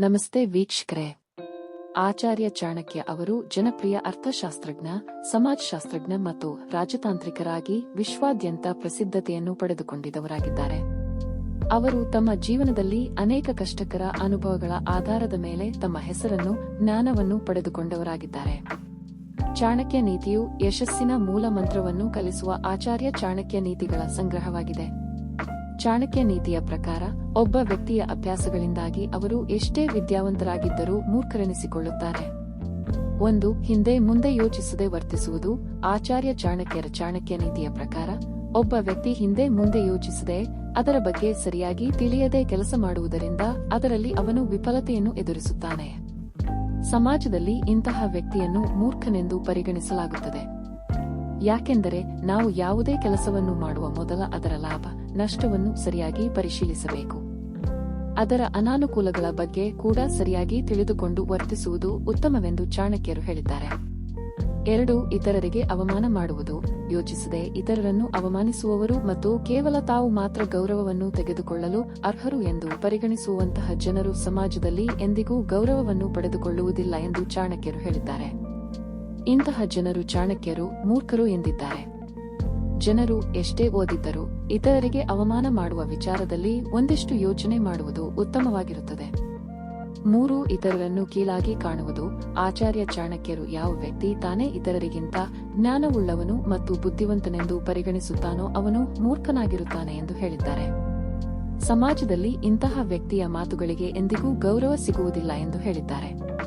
ನಮಸ್ತೆ ವೀಕ್ಷಕರೇ. ಆಚಾರ್ಯ ಚಾಣಕ್ಯ ಅವರು ಜನಪ್ರಿಯ ಅರ್ಥಶಾಸ್ತ್ರಜ್ಞ, ಸಮಾಜಶಾಸ್ತ್ರಜ್ಞ ಮತ್ತು ರಾಜತಾಂತ್ರಿಕರಾಗಿ ವಿಶ್ವಾದ್ಯಂತ ಪ್ರಸಿದ್ಧತೆಯನ್ನು ಪಡೆದುಕೊಂಡಿದ್ದವರಾಗಿದ್ದಾರೆ ಅವರು ತಮ್ಮ ಜೀವನದಲ್ಲಿ ಅನೇಕ ಕಷ್ಟಕರ ಅನುಭವಗಳ ಆಧಾರದ ಮೇಲೆ ತಮ್ಮ ಹೆಸರನ್ನು, ಜ್ಞಾನವನ್ನು ಪಡೆದುಕೊಂಡವರಾಗಿದ್ದಾರೆ. ಚಾಣಕ್ಯ ನೀತಿಯು ಯಶಸ್ಸಿನ ಮೂಲ ಮಂತ್ರವನ್ನು ಕಲಿಸುವ ಆಚಾರ್ಯ ಚಾಣಕ್ಯ ನೀತಿಗಳ ಸಂಗ್ರಹವಾಗಿದೆ. ಚಾಣಕ್ಯ ನೀತಿಯ ಪ್ರಕಾರ, ಒಬ್ಬ ವ್ಯಕ್ತಿಯ ಅಭ್ಯಾಸಗಳಿಂದಾಗಿ ಅವರು ಎಷ್ಟೇ ವಿದ್ಯಾವಂತರಾಗಿದ್ದರೂ ಮೂರ್ಖರೆನಿಸಿಕೊಳ್ಳುತ್ತಾರೆ. ಒಂದು, ಹಿಂದೆ ಮುಂದೆ ಯೋಚಿಸದೆ ವರ್ತಿಸುವುದು. ಆಚಾರ್ಯ ಚಾಣಕ್ಯರ ಚಾಣಕ್ಯ ನೀತಿಯ ಪ್ರಕಾರ, ಒಬ್ಬ ವ್ಯಕ್ತಿ ಹಿಂದೆ ಮುಂದೆ ಯೋಚಿಸದೆ ಅದರ ಬಗ್ಗೆ ಸರಿಯಾಗಿ ತಿಳಿಯದೆ ಕೆಲಸ ಮಾಡುವುದರಿಂದ ಅದರಲ್ಲಿ ಅವನು ವಿಫಲತೆಯನ್ನು ಎದುರಿಸುತ್ತಾನೆ. ಸಮಾಜದಲ್ಲಿ ಇಂತಹ ವ್ಯಕ್ತಿಯನ್ನು ಮೂರ್ಖನೆಂದು ಪರಿಗಣಿಸಲಾಗುತ್ತದೆ. ಯಾಕೆಂದರೆ ನಾವು ಯಾವುದೇ ಕೆಲಸವನ್ನು ಮಾಡುವ ಮೊದಲ ಅದರ ಲಾಭ, ನಷ್ಟವನ್ನು ಸರಿಯಾಗಿ ಪರಿಶೀಲಿಸಬೇಕು. ಅದರ ಅನಾನುಕೂಲಗಳ ಬಗ್ಗೆ ಕೂಡ ಸರಿಯಾಗಿ ತಿಳಿದುಕೊಂಡು ವರ್ತಿಸುವುದು ಉತ್ತಮವೆಂದು ಚಾಣಕ್ಯರು ಹೇಳಿದ್ದಾರೆ. ಎರಡು, ಇತರರಿಗೆ ಅವಮಾನ ಮಾಡುವುದು. ಯೋಚಿಸದೆ ಇತರರನ್ನು ಅವಮಾನಿಸುವವರು ಮತ್ತು ಕೇವಲ ತಾವು ಮಾತ್ರ ಗೌರವವನ್ನು ತೆಗೆದುಕೊಳ್ಳಲು ಅರ್ಹರು ಎಂದು ಪರಿಗಣಿಸುವಂತಹ ಜನರು ಸಮಾಜದಲ್ಲಿ ಎಂದಿಗೂ ಗೌರವವನ್ನು ಪಡೆದುಕೊಳ್ಳುವುದಿಲ್ಲ ಎಂದು ಚಾಣಕ್ಯರು ಹೇಳಿದ್ದಾರೆ. ಇಂತಹ ಜನರು ಚಾಣಕ್ಯರು, ಮೂರ್ಖರು ಎಂದಿದ್ದಾರೆ. ಜನರು ಎಷ್ಟೇ ಓದಿದ್ದರೂ ಇತರರಿಗೆ ಅವಮಾನ ಮಾಡುವ ವಿಚಾರದಲ್ಲಿ ಒಂದಿಷ್ಟು ಯೋಚನೆ ಮಾಡುವುದು ಉತ್ತಮವಾಗಿರುತ್ತದೆ. ಮೂರು ಇತರರನ್ನು ಕೀಳಾಗಿ ಕಾಣುವುದು, ಆಚಾರ್ಯ ಚಾಣಕ್ಯರು ಯಾವ ವ್ಯಕ್ತಿ ತಾನೇ ಇತರರಿಗಿಂತ ಜ್ಞಾನವುಳ್ಳವನು ಮತ್ತು ಬುದ್ಧಿವಂತನೆಂದು ಪರಿಗಣಿಸುತ್ತಾನೋ ಅವನು ಮೂರ್ಖನಾಗಿರುತ್ತಾನೆ ಎಂದು ಹೇಳಿದ್ದಾರೆ. ಸಮಾಜದಲ್ಲಿ ಇಂತಹ ವ್ಯಕ್ತಿಯ ಮಾತುಗಳಿಗೆ ಎಂದಿಗೂ ಗೌರವ ಸಿಗುವುದಿಲ್ಲ ಎಂದು ಹೇಳಿದ್ದಾರೆ.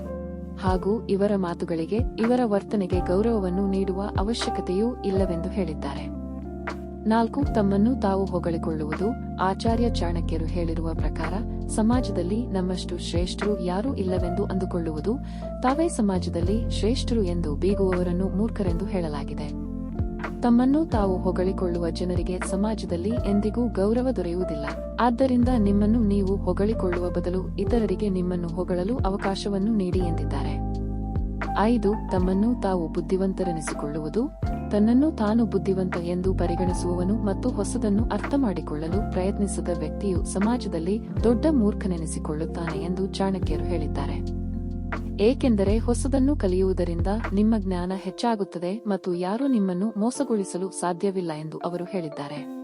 ಹಾಗೂ ಇವರ ಮಾತುಗಳಿಗೆ ಇವರ ವರ್ತನೆಗೆ ಗೌರವವನ್ನು ನೀಡುವ ಅವಶ್ಯಕತೆಯೂ ಇಲ್ಲವೆಂದು ಹೇಳಿದ್ದಾರೆ. ನಾಲ್ಕು, ತಮ್ಮನ್ನು ತಾವು ಹೊಗಳಿಕೊಳ್ಳುವುದು ಆಚಾರ್ಯ ಚಾಣಕ್ಯರು ಹೇಳಿರುವ ಪ್ರಕಾರ ಸಮಾಜದಲ್ಲಿ ನಮ್ಮಷ್ಟು ಶ್ರೇಷ್ಠರು ಯಾರೂ ಇಲ್ಲವೆಂದು ಅಂದುಕೊಳ್ಳುವುದು ತಾವೇ ಸಮಾಜದಲ್ಲಿ ಶ್ರೇಷ್ಠರು ಎಂದು ಬೀಗುವವರನ್ನು ಮೂರ್ಖರೆಂದು ಹೇಳಲಾಗಿದೆ. ತಮ್ಮನ್ನು ತಾವು ಹೊಗಳಿಕೊಳ್ಳುವ ಜನರಿಗೆ ಸಮಾಜದಲ್ಲಿ ಎಂದಿಗೂ ಗೌರವ ದೊರೆಯುವುದಿಲ್ಲ. ಆದ್ದರಿಂದ ನಿಮ್ಮನ್ನು ನೀವು ಹೊಗಳಿಕೊಳ್ಳುವ ಬದಲು ಇತರರಿಗೆ ನಿಮ್ಮನ್ನು ಹೊಗಳಲು ಅವಕಾಶವನ್ನು ನೀಡಿ ಎಂದಿದ್ದಾರೆ. ಐದು, ತಮ್ಮನ್ನು ತಾವು ಬುದ್ಧಿವಂತರೆನಿಸಿಕೊಳ್ಳುವುದು. ತನ್ನನ್ನು ತಾನು ಬುದ್ಧಿವಂತ ಎಂದು ಪರಿಗಣಿಸುವವನು ಮತ್ತು ಹೊಸದನ್ನು ಅರ್ಥ ಮಾಡಿಕೊಳ್ಳಲು ಪ್ರಯತ್ನಿಸದ ವ್ಯಕ್ತಿಯು ಸಮಾಜದಲ್ಲಿ ದೊಡ್ಡ ಮೂರ್ಖನೆನಿಸಿಕೊಳ್ಳುತ್ತಾನೆ ಎಂದು ಚಾಣಕ್ಯರು ಹೇಳಿದ್ದಾರೆ. ಏಕೆಂದರೆ ಹೊಸದನ್ನು ಕಲಿಯುವುದರಿಂದ ನಿಮ್ಮ ಜ್ಞಾನ ಹೆಚ್ಚಾಗುತ್ತದೆ ಮತ್ತು ಯಾರೂ ನಿಮ್ಮನ್ನು ಮೋಸಗೊಳಿಸಲು ಸಾಧ್ಯವಿಲ್ಲ ಎಂದು ಅವರು ಹೇಳಿದ್ದಾರೆ.